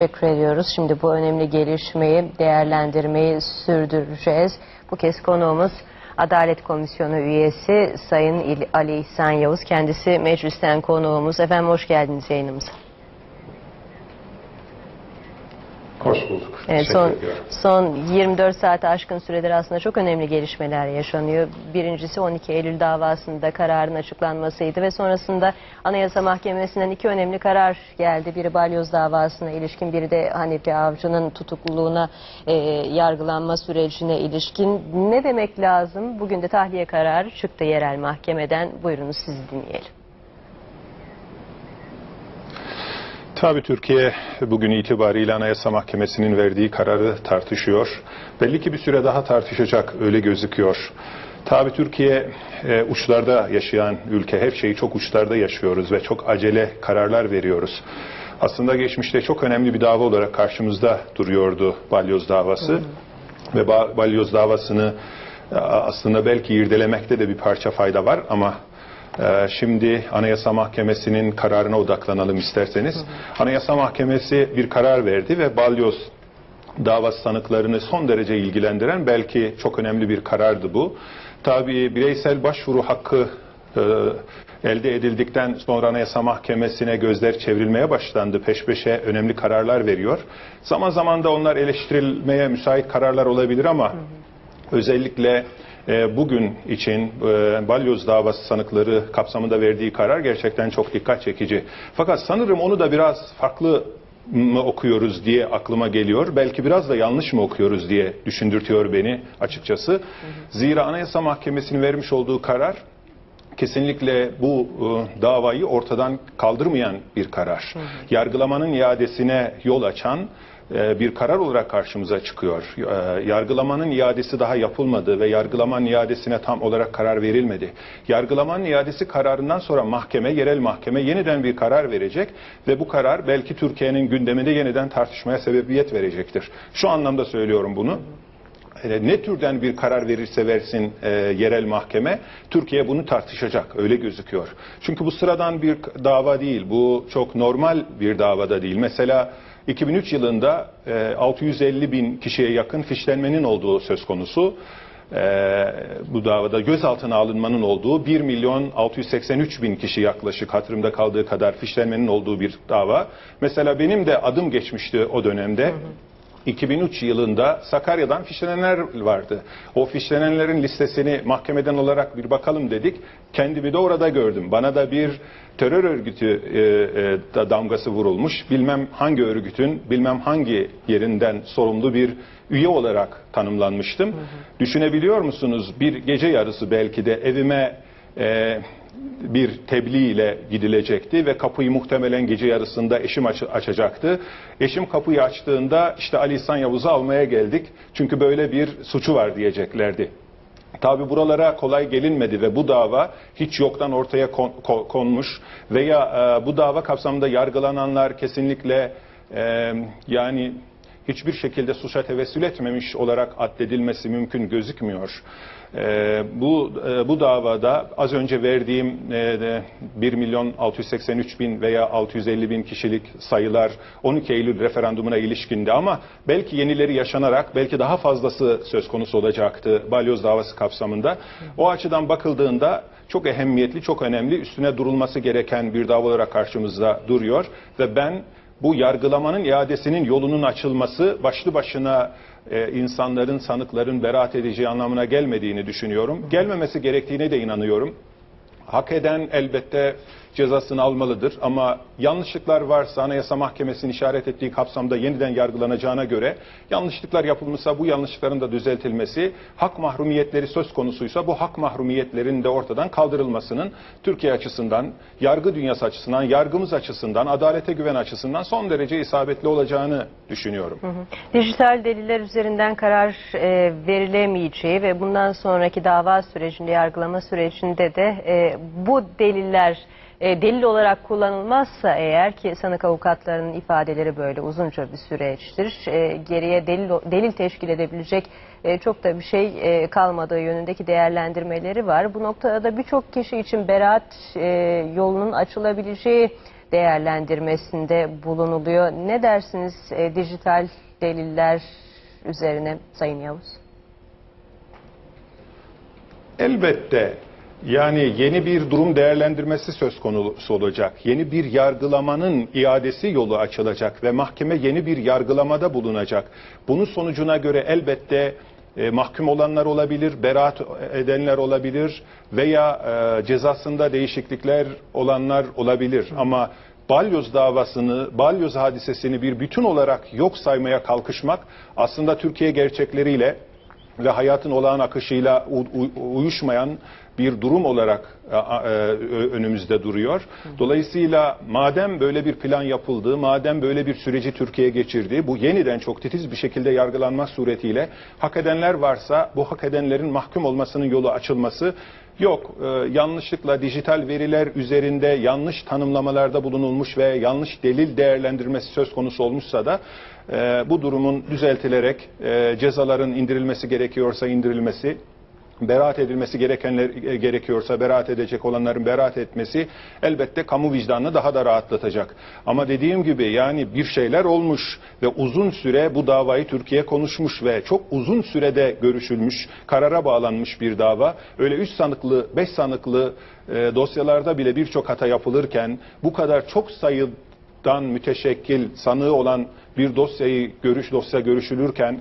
Teşekkür ediyoruz. Şimdi bu önemli gelişmeyi değerlendirmeyi sürdüreceğiz. Bu kez konuğumuz Adalet Komisyonu üyesi Sayın Ali İhsan Yavuz. Kendisi meclisten konuğumuz. Efendim hoş geldiniz yayınımıza. Hoş bulduk. Evet, Teşekkür son, ediyorum. son 24 saate aşkın süredir aslında çok önemli gelişmeler yaşanıyor. Birincisi 12 Eylül davasında kararın açıklanmasıydı ve sonrasında Anayasa Mahkemesi'nden iki önemli karar geldi. Biri balyoz davasına ilişkin, biri de Hanifi Avcı'nın tutukluluğuna e, yargılanma sürecine ilişkin. Ne demek lazım? Bugün de tahliye kararı çıktı yerel mahkemeden. Buyurunuz sizi dinleyelim. Tabii Türkiye bugün itibariyle Anayasa Mahkemesi'nin verdiği kararı tartışıyor. Belli ki bir süre daha tartışacak öyle gözüküyor. Tabii Türkiye e, uçlarda yaşayan ülke. Her şeyi çok uçlarda yaşıyoruz ve çok acele kararlar veriyoruz. Aslında geçmişte çok önemli bir dava olarak karşımızda duruyordu balyoz davası. Ve ba- balyoz davasını aslında belki irdelemekte de bir parça fayda var ama Şimdi Anayasa Mahkemesi'nin kararına odaklanalım isterseniz. Anayasa Mahkemesi bir karar verdi ve balyoz davası sanıklarını son derece ilgilendiren belki çok önemli bir karardı bu. Tabii bireysel başvuru hakkı e, elde edildikten sonra Anayasa Mahkemesi'ne gözler çevrilmeye başlandı. Peş peşe önemli kararlar veriyor. Zaman zaman da onlar eleştirilmeye müsait kararlar olabilir ama özellikle bugün için e, balyoz davası sanıkları kapsamında verdiği karar gerçekten çok dikkat çekici. Fakat sanırım onu da biraz farklı mı okuyoruz diye aklıma geliyor. Belki biraz da yanlış mı okuyoruz diye düşündürtüyor beni açıkçası. Zira Anayasa Mahkemesi'nin vermiş olduğu karar kesinlikle bu e, davayı ortadan kaldırmayan bir karar. Yargılamanın iadesine yol açan e, bir karar olarak karşımıza çıkıyor. E, yargılamanın iadesi daha yapılmadı ve yargılamanın iadesine tam olarak karar verilmedi. Yargılamanın iadesi kararından sonra mahkeme, yerel mahkeme yeniden bir karar verecek ve bu karar belki Türkiye'nin gündeminde yeniden tartışmaya sebebiyet verecektir. Şu anlamda söylüyorum bunu. E, ne türden bir karar verirse versin e, yerel mahkeme Türkiye bunu tartışacak öyle gözüküyor. Çünkü bu sıradan bir dava değil bu çok normal bir davada değil. Mesela 2003 yılında e, 650 bin kişiye yakın fişlenmenin olduğu söz konusu. E, bu davada gözaltına alınmanın olduğu 1 milyon 683 bin kişi yaklaşık hatırımda kaldığı kadar fişlenmenin olduğu bir dava. Mesela benim de adım geçmişti o dönemde. 2003 yılında Sakarya'dan fişlenenler vardı. O fişlenenlerin listesini mahkemeden olarak bir bakalım dedik. Kendimi de orada gördüm. Bana da bir terör örgütü e, e, da damgası vurulmuş. Bilmem hangi örgütün, bilmem hangi yerinden sorumlu bir üye olarak tanımlanmıştım. Düşünebiliyor musunuz? Bir gece yarısı belki de evime e, bir tebliğ ile gidilecekti ve kapıyı muhtemelen gece yarısında eşim aç- açacaktı. Eşim kapıyı açtığında işte Ali İhsan Yavuz'u almaya geldik. Çünkü böyle bir suçu var diyeceklerdi. Tabi buralara kolay gelinmedi ve bu dava hiç yoktan ortaya kon- ko- konmuş veya e, bu dava kapsamında yargılananlar kesinlikle e, yani hiçbir şekilde suça tevessül etmemiş olarak addedilmesi mümkün gözükmüyor. Ee, bu e, bu davada az önce verdiğim e, de 1 milyon 683 bin veya 650 bin kişilik sayılar 12 Eylül referandumuna ilişkindi ama belki yenileri yaşanarak belki daha fazlası söz konusu olacaktı balyoz davası kapsamında. O açıdan bakıldığında çok ehemmiyetli, çok önemli, üstüne durulması gereken bir dava olarak karşımızda duruyor ve ben bu yargılamanın iadesinin yolunun açılması başlı başına e, insanların, sanıkların beraat edeceği anlamına gelmediğini düşünüyorum. Gelmemesi gerektiğine de inanıyorum. Hak eden elbette cezasını almalıdır ama yanlışlıklar varsa Anayasa Mahkemesi'nin işaret ettiği kapsamda yeniden yargılanacağına göre yanlışlıklar yapılmışsa bu yanlışlıkların da düzeltilmesi, hak mahrumiyetleri söz konusuysa bu hak mahrumiyetlerinin de ortadan kaldırılmasının Türkiye açısından, yargı dünyası açısından, yargımız açısından, adalete güven açısından son derece isabetli olacağını düşünüyorum. Dijital deliller üzerinden karar e, verilemeyeceği ve bundan sonraki dava sürecinde, yargılama sürecinde de e, bu deliller e, delil olarak kullanılmazsa eğer ki sanık avukatlarının ifadeleri böyle uzunca bir süreçtir. E, geriye delil, delil teşkil edebilecek e, çok da bir şey e, kalmadığı yönündeki değerlendirmeleri var. Bu noktada birçok kişi için beraat e, yolunun açılabileceği değerlendirmesinde bulunuluyor. Ne dersiniz e, dijital deliller üzerine Sayın Yavuz? Elbette yani yeni bir durum değerlendirmesi söz konusu olacak. Yeni bir yargılamanın iadesi yolu açılacak ve mahkeme yeni bir yargılamada bulunacak. Bunun sonucuna göre elbette e, mahkum olanlar olabilir, beraat edenler olabilir veya e, cezasında değişiklikler olanlar olabilir. Ama balyoz davasını, balyoz hadisesini bir bütün olarak yok saymaya kalkışmak aslında Türkiye gerçekleriyle ve hayatın olağan akışıyla uyuşmayan bir durum olarak e, e, önümüzde duruyor. Dolayısıyla madem böyle bir plan yapıldı, madem böyle bir süreci Türkiye geçirdi, bu yeniden çok titiz bir şekilde yargılanmak suretiyle hak edenler varsa bu hak edenlerin mahkum olmasının yolu açılması yok. E, yanlışlıkla dijital veriler üzerinde yanlış tanımlamalarda bulunulmuş ve yanlış delil değerlendirmesi söz konusu olmuşsa da bu durumun düzeltilerek cezaların indirilmesi gerekiyorsa indirilmesi, beraat edilmesi gerekenler e, gerekiyorsa beraat edecek olanların beraat etmesi elbette kamu vicdanını daha da rahatlatacak. Ama dediğim gibi yani bir şeyler olmuş ve uzun süre bu davayı Türkiye konuşmuş ve çok uzun sürede görüşülmüş, karara bağlanmış bir dava. Öyle 3 sanıklı, 5 sanıklı e, dosyalarda bile birçok hata yapılırken bu kadar çok sayıdan müteşekkil sanığı olan bir dosyayı görüş dosya görüşülürken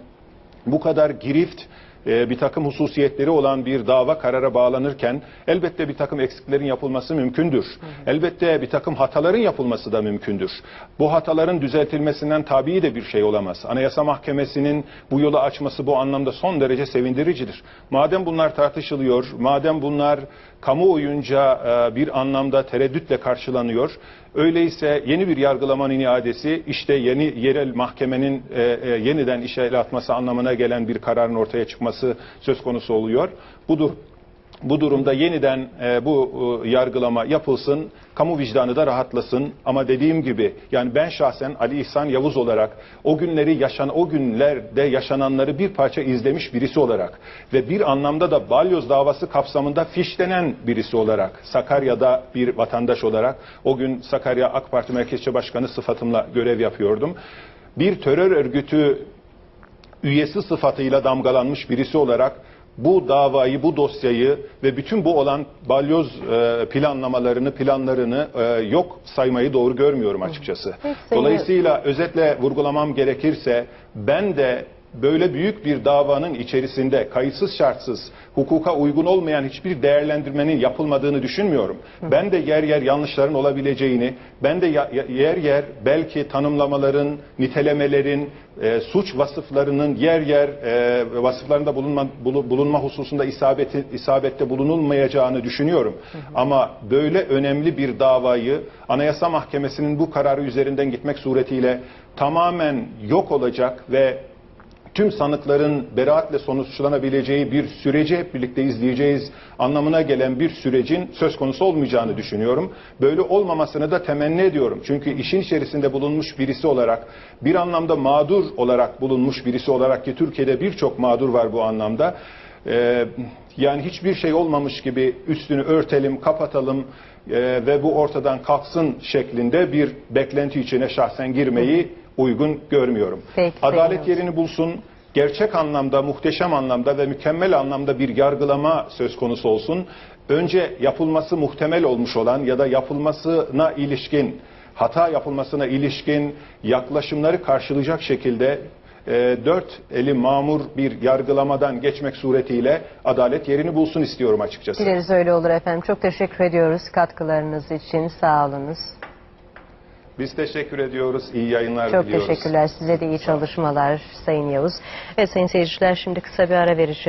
bu kadar girift e, bir takım hususiyetleri olan bir dava karara bağlanırken elbette bir takım eksiklerin yapılması mümkündür. Elbette bir takım hataların yapılması da mümkündür. Bu hataların düzeltilmesinden tabii de bir şey olamaz. Anayasa Mahkemesi'nin bu yolu açması bu anlamda son derece sevindiricidir. Madem bunlar tartışılıyor, madem bunlar kamuoyunca e, bir anlamda tereddütle karşılanıyor, öyleyse yeni bir yargılamanın iadesi işte yeni yerel mahkemenin e, e, yeniden işe el atması anlamına gelen bir kararın ortaya çıkması söz konusu oluyor. Budur. Bu durumda yeniden e, bu e, yargılama yapılsın, kamu vicdanı da rahatlasın. Ama dediğim gibi yani ben şahsen Ali İhsan Yavuz olarak o günleri yaşan o günlerde yaşananları bir parça izlemiş birisi olarak ve bir anlamda da balyoz davası kapsamında fişlenen birisi olarak Sakarya'da bir vatandaş olarak o gün Sakarya AK Parti Merkezçi Başkanı sıfatımla görev yapıyordum. Bir terör örgütü üyesi sıfatıyla damgalanmış birisi olarak bu davayı, bu dosyayı ve bütün bu olan balyoz e, planlamalarını, planlarını e, yok saymayı doğru görmüyorum açıkçası. Dolayısıyla özetle vurgulamam gerekirse ben de böyle büyük bir davanın içerisinde kayıtsız şartsız hukuka uygun olmayan hiçbir değerlendirmenin yapılmadığını düşünmüyorum. Ben de yer yer yanlışların olabileceğini, ben de yer yer belki tanımlamaların, nitelemelerin, e, suç vasıflarının yer yer e, vasıflarında bulunma, bulu- bulunma hususunda isabeti, isabette bulunulmayacağını düşünüyorum. Ama böyle önemli bir davayı Anayasa Mahkemesi'nin bu kararı üzerinden gitmek suretiyle tamamen yok olacak ve tüm sanıkların beraatle sonuçlanabileceği bir süreci hep birlikte izleyeceğiz anlamına gelen bir sürecin söz konusu olmayacağını düşünüyorum. Böyle olmamasını da temenni ediyorum. Çünkü işin içerisinde bulunmuş birisi olarak, bir anlamda mağdur olarak bulunmuş birisi olarak ki Türkiye'de birçok mağdur var bu anlamda. Ee, yani hiçbir şey olmamış gibi üstünü örtelim, kapatalım e, ve bu ortadan kalksın şeklinde bir beklenti içine şahsen girmeyi uygun görmüyorum. Peki, Adalet yerini bulsun, gerçek anlamda, muhteşem anlamda ve mükemmel anlamda bir yargılama söz konusu olsun. Önce yapılması muhtemel olmuş olan ya da yapılmasına ilişkin, hata yapılmasına ilişkin yaklaşımları karşılayacak şekilde e, dört eli mamur bir yargılamadan geçmek suretiyle adalet yerini bulsun istiyorum açıkçası. Dileriz öyle olur efendim. Çok teşekkür ediyoruz katkılarınız için. Sağ olunuz. Biz teşekkür ediyoruz. İyi yayınlar Çok diliyoruz. teşekkürler. Size de iyi çalışmalar Sayın Yavuz. Ve sayın seyirciler şimdi kısa bir ara vereceğiz.